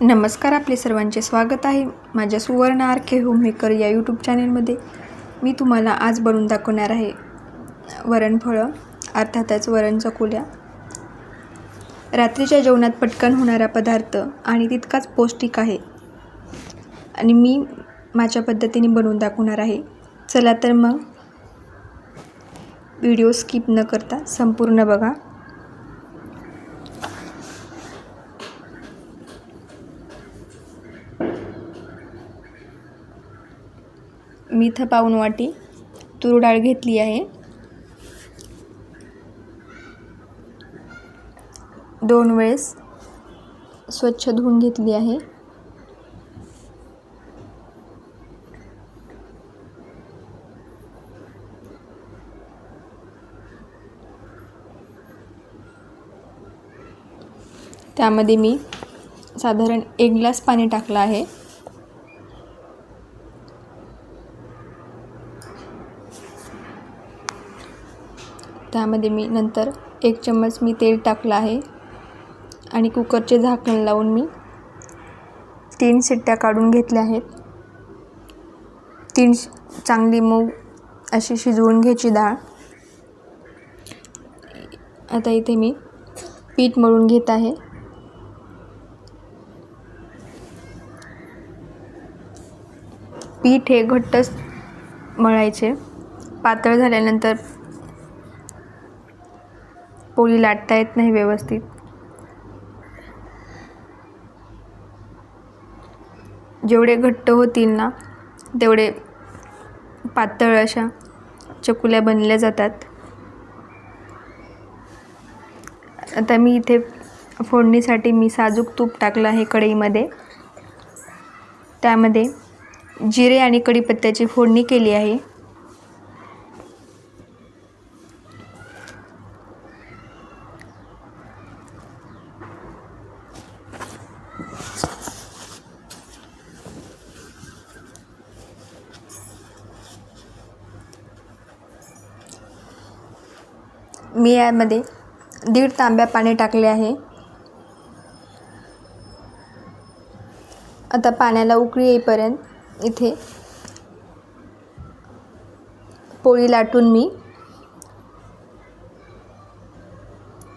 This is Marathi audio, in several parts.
नमस्कार आपले सर्वांचे स्वागत आहे माझ्या सुवर्ण आर के होममेकर या यूट्यूब चॅनलमध्ये मी तुम्हाला आज बनवून दाखवणार आहे वरणफळं अर्थातच वरण चकुल्या. रात्रीच्या जेवणात पटकन होणारा पदार्थ आणि तितकाच पौष्टिक आहे. आणि मी माझ्या पद्धतीने बनवून दाखवणार आहे. चला तर मग व्हिडिओ स्किप न करता संपूर्ण बघा. मी इथं पाऊण वाटी तूर डाळ घेतली आहे. दोन वेळेस स्वच्छ धुवून घेतली आहे. त्यामध्ये मी साधारण एक ग्लास पाणी टाकलं आहे. त्यामध्ये मी नंतर एक चम्मच मी तेल टाकलं आहे. आणि कुकरचे झाकण लावून मी तीन शिट्ट्या काढून घेतल्या आहेत. तीन चांगली मऊ अशी शिजवून घ्यायची डाळ. आता इथे मी पीठ मळून घेत आहे. पीठ हे घट्टच मळायचे. पातळ झाल्यानंतर पोळी लाटता येत नाही व्यवस्थित. जेवढे घट्ट होतील ना तेवढे पातळ अशा चकुल्या बनल्या जातात. आता मी इथे फोडणीसाठी मी साजूक तूप टाकलं आहे कढईमध्ये. त्यामध्ये जिरे आणि कढीपत्त्याची फोडणी केली आहे. मी यामध्ये दीड तांब्या पाणी टाकले आहे. आता पाण्याला उकळी येईपर्यंत इथे पोळी लाटून मी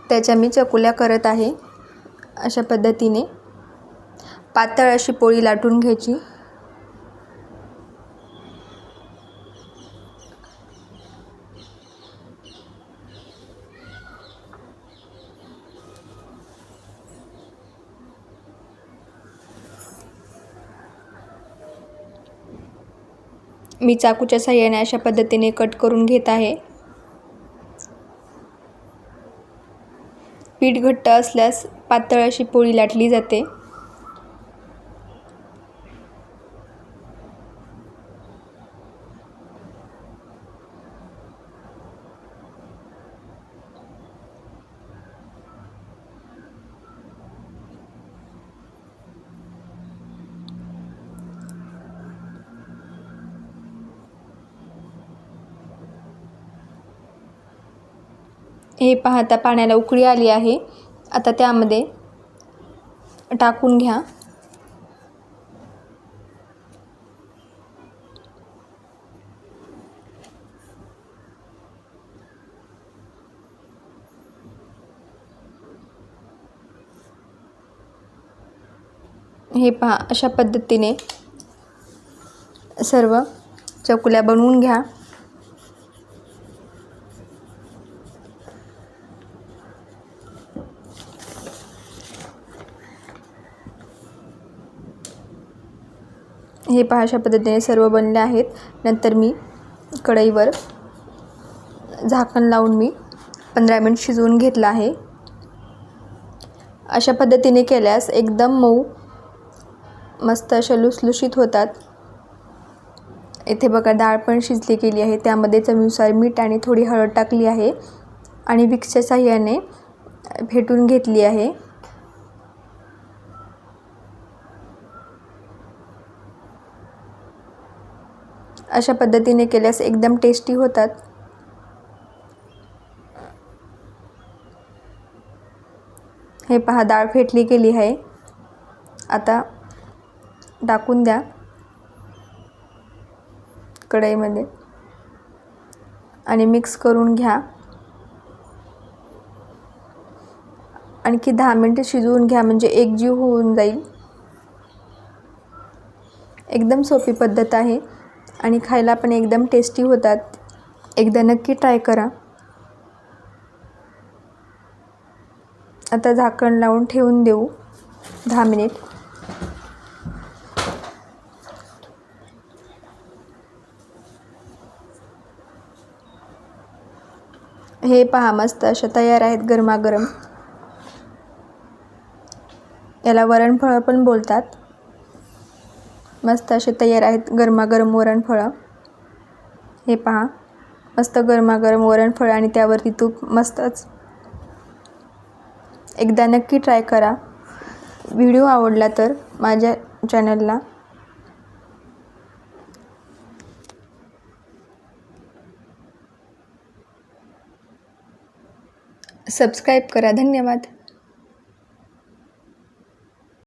त्याच्या मी चकुल्या करत आहे. अशा पद्धतीने पातळ अशी पोळी लाटून घ्यायची. मी चाकूच्या साह्याने अशा पद्धतीने कट करून घेत आहे. पीठ घट्ट असल्यास पातळ अशी पोळी लाटली जाते. हे पाहता पाण्याला उकळी आली आहे. आता त्यामध्ये टाकून घ्या. हे पहा अशा पद्धतीने सर्व चकुल्या बनवून घ्या. हे पहा अशा पद्धतीने सर्व बनले आहेत. नंतर मी कढईवर झाकण लावून मी पंधरा मिनिट शिजवून घेतलं आहे. अशा पद्धतीने केल्यास एकदम मऊ मस्त अशा लुसलुशीत होतात. इथे बघा डाळ पण शिजली गेली आहे. त्यामध्ये चवीनुसार मीठ आणि थोडी हळद टाकली आहे आणि विक्सच्या साह्याने फेटून घेतली आहे. अशा पद्धतीने केल्यास एकदम टेस्टी होतात. हे पहा डाळ फेटली गेली आहे. आता टाकून द्या कढईमध्ये. आणि मिक्स करून घ्या. आणखी दहा मिनटं शिजवून घ्या म्हणजे एकजीव होऊन जाईल. एकदम सोपी पद्धत आहे. आणि खायला पण एकदम टेस्टी होतात. एकदा नक्की ट्राय करा. आता झाकण लावून ठेवून देऊ. दहा मिनिट हे पहा मस्त अशा तयार आहेत गरमागरम. याला वरणफळं पण बोलतात. मस्त असे तयार आहेत गरमागरम वरणफळं हे पहा मस्त गरमागरम वरणफळं आणि त्यावरती तूप मस्तच. एकदा नक्की ट्राय करा. व्हिडिओ आवडला तर माझ्या चॅनलला. सबस्क्राईब करा. धन्यवाद.